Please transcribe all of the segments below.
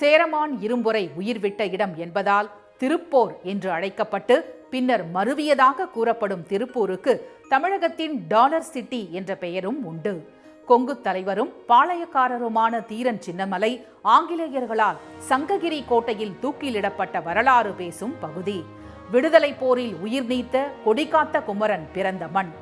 சேரமான் இரும்புரை உயிர்விட்ட இடம் என்பதால் திருப்போர் என்று அழைக்கப்பட்டு பின்னர் மருவியதாக கூறப்படும் திருப்பூருக்கு தமிழகத்தின் டாலர் சிட்டி என்ற பெயரும் உண்டு. கொங்கு தலைவரும் பாளையக்காரருமான தீரன் சின்னமலை ஆங்கிலேயர்களால் சங்ககிரி கோட்டையில் தூக்கிலிடப்பட்ட வரலாறு பேசும் பகுதி. விடுதலை போரில் உயிர் நீத்த கொடிகாத்த குமரன் பிறந்த மண்.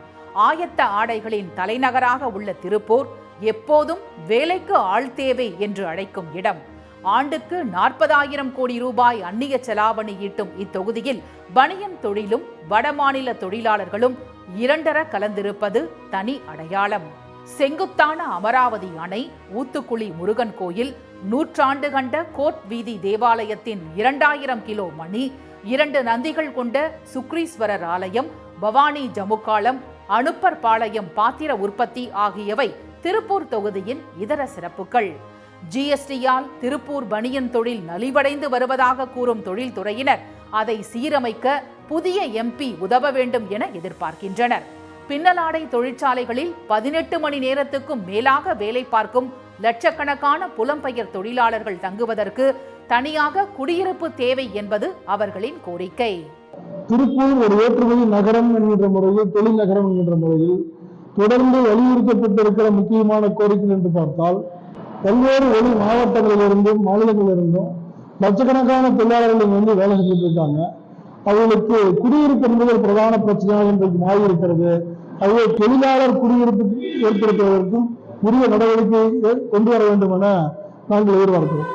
ஆயத்த ஆடைகளின் தலைநகராக உள்ள திருப்பூர் எப்போதும் வேலைக்கு ஆள் தேவை என்று அழைக்கும் இடம். ஆண்டுக்கு நாற்பதாயிரம் கோடி ரூபாய் அந்நிய செலாவணி ஈட்டும் இத்தொகுதியில் பனியன் தொழிலும் வடமாநில தொழிலாளர்களும் இரண்டர கலந்திருப்பது தனி அடையாளம். செங்குத்தான அமராவதி அணை ஊத்துக்குழி முருகன் கோயில் நூற்றாண்டு கண்ட கோட் வீதி தேவாலயத்தின் இரண்டாயிரம் கிலோ மணி இரண்டு நந்திகள் கொண்ட சுக்ரீஸ்வரர் ஆலயம் பவானி ஜமுக்காலம் அனுப்பர் பாளையம் பாத்திர உற்பத்தி ஆகியவை திருப்பூர் தொகுதியின் இதர சிறப்புகள். ஜிஎஸ்டியால் திருப்பூர் பனியன் தொழில் நலிவடைந்து வருவதாக கூறும் தொழில்துறையினர் அதை சீரமைக்க புதிய எம்பி உதவ வேண்டும் என எதிர்பார்க்கின்றனர். பின்னலாடை தொழிற்சாலைகளில் பதினெட்டு மணி நேரத்துக்கும் மேலாக வேலை பார்க்கும் லட்சக்கணக்கான புலம்பெயர் தொழிலாளர்கள் தங்குவதற்கு தனியாக குடியிருப்பு தேவை என்பது அவர்களின் கோரிக்கை. திருப்பூர் ஒரு ஏற்றுமதி நகரம் என்கின்ற முறையில் தொழில் நகரம் என்கின்ற முறையில் தொடர்ந்து வலியுறுத்தப்பட்டிருக்கிற முக்கியமான கோரிக்கை என்று பார்த்தால் பல்வேறு வெளி மாவட்டங்களிலிருந்தும் மாநிலங்களிலிருந்தும் லட்சக்கணக்கான தொழிலாளர்கள் இங்க வந்து வேலை செஞ்சுட்டு இருக்காங்க. அவர்களுக்கு குடியிருப்பு என்பது ஒரு பிரதான பிரச்சனையாக இன்றைக்கு மாறி இருக்கிறது அதுவே தொழிலாளர் குடியிருப்பு ஏற்படுத்துவதற்கும் உரிய நடவடிக்கை கொண்டு வர வேண்டும் என நாங்கள் எதிர்பார்க்கிறோம்.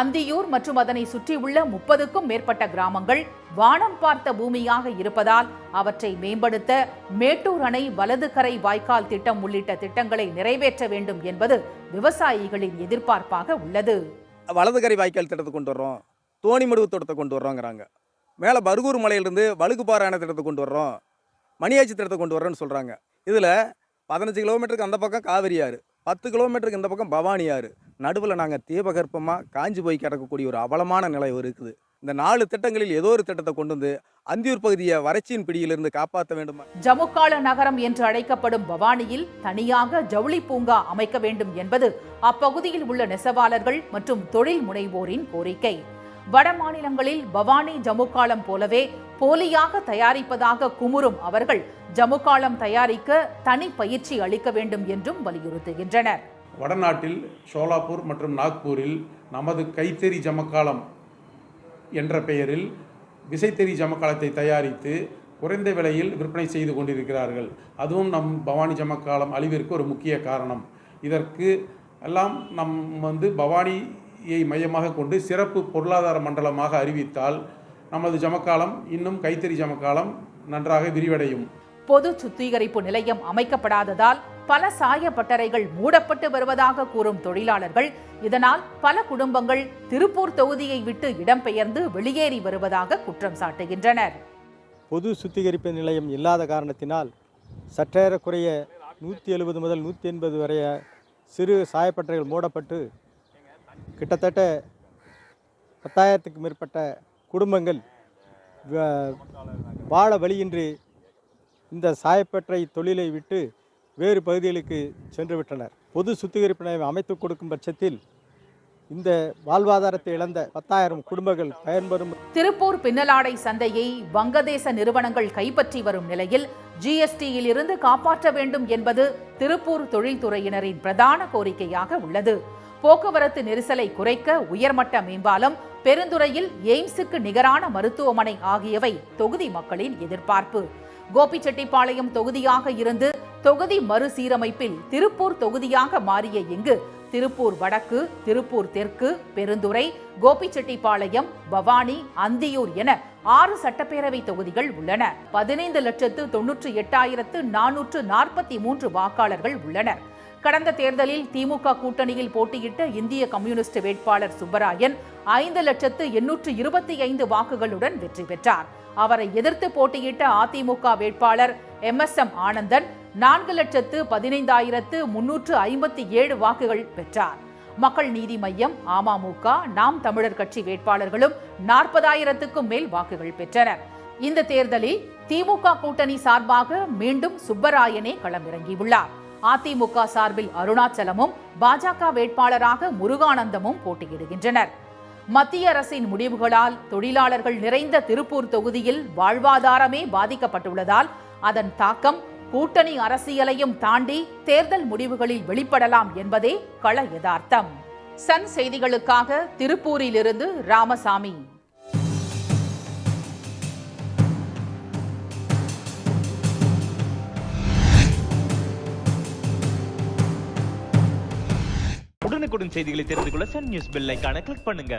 அந்தியூர் மற்றும் அதனை சுற்றியுள்ள முப்பதுக்கும் மேற்பட்ட கிராமங்கள் வானம் பார்த்த பூமியாக இருப்பதால் அவற்றை மேம்படுத்த மேட்டூர் அணை வலது கரை வாய்க்கால் திட்டம் உள்ளிட்ட திட்டங்களை நிறைவேற்ற வேண்டும் என்பது விவசாயிகளின் எதிர்பார்ப்பாக உள்ளது. வலது கரை வாய்க்கால் திட்டத்தை கொண்டு வர்றோம். தோணிமடுவு திட்டத்தை கொண்டு வர்றோங்கிறாங்க. மேலே பருகூர் மலையிலிருந்து வழுகுப்பாறை அணை திட்டத்தை கொண்டு வர்றோம். மணியாச்சி திட்டத்தை கொண்டு வர்றோம்னு சொல்கிறாங்க இதில் பதினஞ்சு கிலோமீட்டருக்கு அந்த பக்கம் காவிரி ஆறு பத்து கிலோமீட்டருக்கு இந்த பக்கம் பவானி ஆறு நடுவில் நாங்கள் தீபகற்பமாக காஞ்சி போய் கிடக்கக்கூடிய ஒரு அவலமான நிலை இருக்குது. இந்த நாலு திட்டங்களில் ஏதோ ஒரு திட்டத்தை கொண்டு வந்து அந்தியூர் பகுதியை வறட்சியின் பிடியிலிருந்து காப்பாற்ற வேண்டுமா? ஜமுக்கால நகரம் என்று அழைக்கப்படும் பவானியில் தனியாக ஜவுளி பூங்கா அமைக்க வேண்டும் என்பது அப்பகுதியில் உள்ள நெசவாளர்கள் மற்றும் தொழில் முனைவோரின் கோரிக்கை. வட மாநிலங்களில் பவானி ஜமுக்காலம் போலவே போலியாக தயாரிப்பதாக குமுறும் அவர்கள் ஜமுக்காலம் தயாரிக்க தனி பயிற்சி அளிக்க வேண்டும் என்றும் வலியுறுத்துகின்றனர். வடநாட்டில் ஷோலாப்பூர் மற்றும் நாக்பூரில் நமது கைத்தறி ஜமக்காலம் என்ற பெயரில் விசைத்தறி ஜமக்காலத்தை தயாரித்து குறைந்த விலையில் விற்பனை செய்து கொண்டிருக்கிறார்கள். அதுவும் நம் பவானி ஜமக்காலம் அழிவிற்கு ஒரு முக்கிய காரணம். இதற்கு எல்லாம் நம் வந்து பவானியை மையமாக கொண்டு சிறப்பு பொருளாதார மண்டலமாக அறிவித்தால் நமது ஜமக்காலம் இன்னும் கைத்தறி ஜமக்காலம் நன்றாக விரிவடையும். பொது சுத்திகரிப்பு நிலையம் அமைக்கப்படாததால் பல சாய பட்டறைகள் மூடப்பட்டு வருவதாக கூறும் தொழிலாளர்கள் இதனால் பல குடும்பங்கள் திருப்பூர் தொகுதியை விட்டு இடம்பெயர்ந்து வெளியேறி வருவதாக குற்றம் சாட்டுகின்றனர். பொது சுத்திகரிப்பு நிலையம் இல்லாத காரணத்தினால் சற்றேறக்குறைய நூற்றி எழுபது முதல் நூற்றி எண்பது வரைய சிறு சாயப்பட்டறைகள் மூடப்பட்டு கிட்டத்தட்ட பத்தாயிரத்துக்கு மேற்பட்ட குடும்பங்கள் வாழ வழியின்றி இந்த சாயப்பட்டறை தொழிலை விட்டு வேறு பகுதிகளுக்கு சென்று விட்டனர். பொது சுத்திகரிப்பு நிலையம் அமைத்து கொடுக்கும் பட்சத்தில் இந்த வாழ்வாதாரத்தை இழந்த பத்தாயிரம் குடும்பங்கள் பயன்பெறும் திருப்பூர் பின்னலாடை சந்தையை வங்கதேச நிறுவனங்கள் கைப்பற்றி வரும் நிலையில் ஜிஎஸ்டியில் இருந்து காப்பாற்ற வேண்டும் என்பது திருப்பூர் தொழில்துறையினரின் பிரதான கோரிக்கையாக உள்ளது. போக்குவரத்து நெரிசலை குறைக்க உயர்மட்ட மேம்பாலம் பெருந்துறையில் எய்ம்ஸுக்கு நிகரான மருத்துவமனை ஆகியவை தொகுதி மக்களின் எதிர்பார்ப்பு. கோபிச்செட்டிப்பாளையம் தொகுதியாக இருந்து தொகுதி மறுசீரமைப்பில் திருப்பூர் தொகுதியாக மாறிய இங்கு திருப்பூர் வடக்கு திருப்பூர் தெற்கு பெருந்துறை கோபிச்செட்டிப்பாளையம் பவானி அந்தியூர் என ஆறு சட்டப்பேரவை தொகுதிகள் உள்ளன. பதினைந்து லட்சத்து தொன்னூற்று எட்டாயிரத்து நானூற்று நாற்பத்தி மூன்று வாக்காளர்கள் உள்ளனர். கடந்த தேர்தலில் திமுக கூட்டணியில் போட்டியிட்ட இந்திய கம்யூனிஸ்ட் வேட்பாளர் சுப்பராயன் ஐந்து லட்சத்து எண்ணூற்று இருபத்தி ஐந்து வாக்குகளுடன் வெற்றி பெற்றார். அவரை எதிர்த்து போட்டியிட்ட அதிமுக வேட்பாளர் எம் எஸ் எம் ஆனந்தன் நான்கு லட்சத்து பதினைந்தாயிரத்து முன்னூற்று ஐம்பத்தி ஏழு வாக்குகள் பெற்றார். மக்கள் நீதி மையம் அமமுக நாம் தமிழர் கட்சி வேட்பாளர்களும் நாற்பதாயிரத்துக்கும் மேல் வாக்குகள் பெற்றனர். இந்த தேர்தலில் திமுக கூட்டணி சார்பாக மீண்டும் சுப்பராயனே களமிறங்கியுள்ளார். அதிமுக சார்பில் அருணாச்சலமும் பாஜக வேட்பாளராக முருகானந்தமும் போட்டியிடுகின்றனர். மத்திய அரசின் முடிவுகளால் தொழிலாளர்கள் நிறைந்த திருப்பூர் தொகுதியில் வாழ்வாதாரமே பாதிக்கப்பட்டுள்ளதால் அதன் தாக்கம் கூட்டணி அரசியலையும் தாண்டி தேர்தல் முடிவுகளில் வெளிப்படலாம் என்பதே கள யதார்த்தம். சன் செய்திகளுக்காக திருப்பூரிலிருந்து ராமசாமி. உடனுக்குடன் செய்திகளை தெரிந்து கொள்ள சன் நியூஸ் பெல் ஐக்கான கிளிக் பண்ணுங்க.